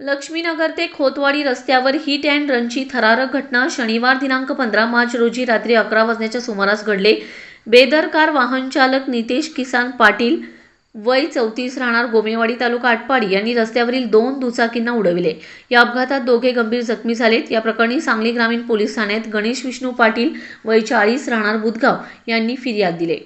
लक्ष्मीनगर ते खोतवाडी रस्त्यावर hit and रनची थरारक घटना शनिवार दिनांक पंधरा मार्च रोजी रात्री अकरा वाजण्याच्या सुमारास घडले. बेदरकार वाहन चालक नितेश किसान पाटील वय चौतीस राहणार गोमेवाडी तालुका आटपाडी यांनी रस्त्यावरील दोन दुचाकींना उडविले. या अपघातात दोघे गंभीर जखमी झालेत. या प्रकरणी सांगली ग्रामीण पोलीस ठाण्यात गणेश विष्णू पाटील वय चाळीस राहणार बुधगाव यांनी फिर्याद दिले.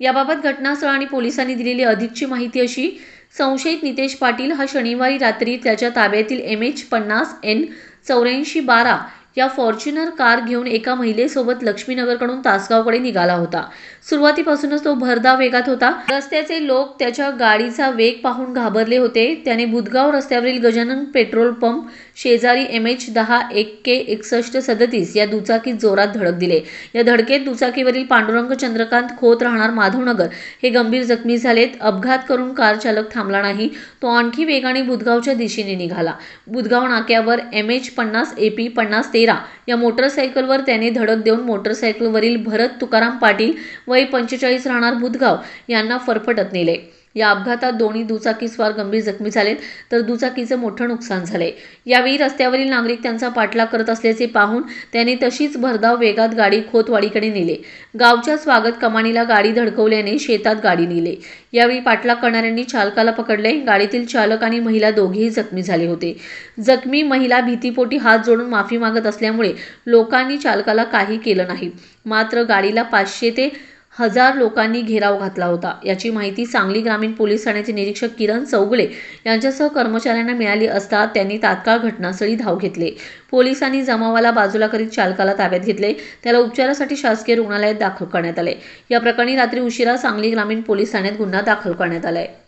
याबाबत घटनास्थळ आणि पोलिसांनी दिलेली अधिकची माहिती अशी संशयित नितेश पाटील हा शनिवारी रात्री त्याच्या ताब्यातील एम एच पन्नास एन चौऱ्याऐंशी बारा या फॉर्च्युनर कार घेऊन एका महिलेसोबत लक्ष्मीनगरकडून तासगावकडे निघाला होता. सुरुवातीपासूनच तो भरधाव वेगात होता. रस्त्याचे लोक त्याच्या गाडीचा वेग पाहून घाबरले होते. त्याने बुधगाव रस्त्यावरील गजानन पेट्रोल पंप शेजारी एम एच दहा एक के एकसष्ट सदतीस या दुचाकीत जोरात धडक दिले. या धडकेत दुचाकीवरील पांडुरंग चंद्रकांत खोत राहणार माधवनगर. हे गंभीर जखमी झालेत. अपघात करून कार चालक थांबला नाही. तो आणखी वेगाने बुधगावच्या दिशेने निघाला. बुधगाव नाक्यावर एम एच पन्नास ए पी पन्नास तेरा या मोटरसायकलवर त्याने धडक देऊन मोटरसायकलवरील भरत तुकाराम पाटील वय पंचेचाळीस राहणार बुधगाव यांना फरफटत नेले. या अपघातात दोन्ही दुचाकीस्वार गंभीर जखमी झालेत तर दुचाकीचं मोठं नुकसान झालंय. यावेळी रस्त्यावरील नागरिक त्यांचा पाठलाग करत असल्याचे पाहून त्यांनी तशीच भरधाव वेगात गाडी खोतवाडीकडे नेले. गावच्या स्वागत कमानीला गाडी धडकवल्याने शेतात गाडी नेले. यावेळी पाठलाग करणाऱ्यांनी चालकाला पकडले गाडीतील चालक आणि महिला दोघेही जखमी झाले होते. जखमी महिला भीतीपोटी हात जोडून माफी मागत असल्यामुळे लोकांनी चालकाला काही केलं नाही. मात्र गाडीला पाचशे ते हजार लोकांनी घेराव घातला होता. याची माहिती सांगली ग्रामीण पोलीस ठाण्याचे निरीक्षक किरण चौगले यांच्यासह कर्मचाऱ्यांना मिळाली असता त्यांनी तात्काळ घटनास्थळी धाव घेतले. पोलिसांनी जमावाला बाजूला करीत चालकाला ताब्यात घेतले. त्याला उपचारासाठी शासकीय रुग्णालयात दाखल करण्यात आले. या प्रकरणी रात्री उशिरा सांगली ग्रामीण पोलीस ठाण्यात गुन्हा दाखल करण्यात आला आहे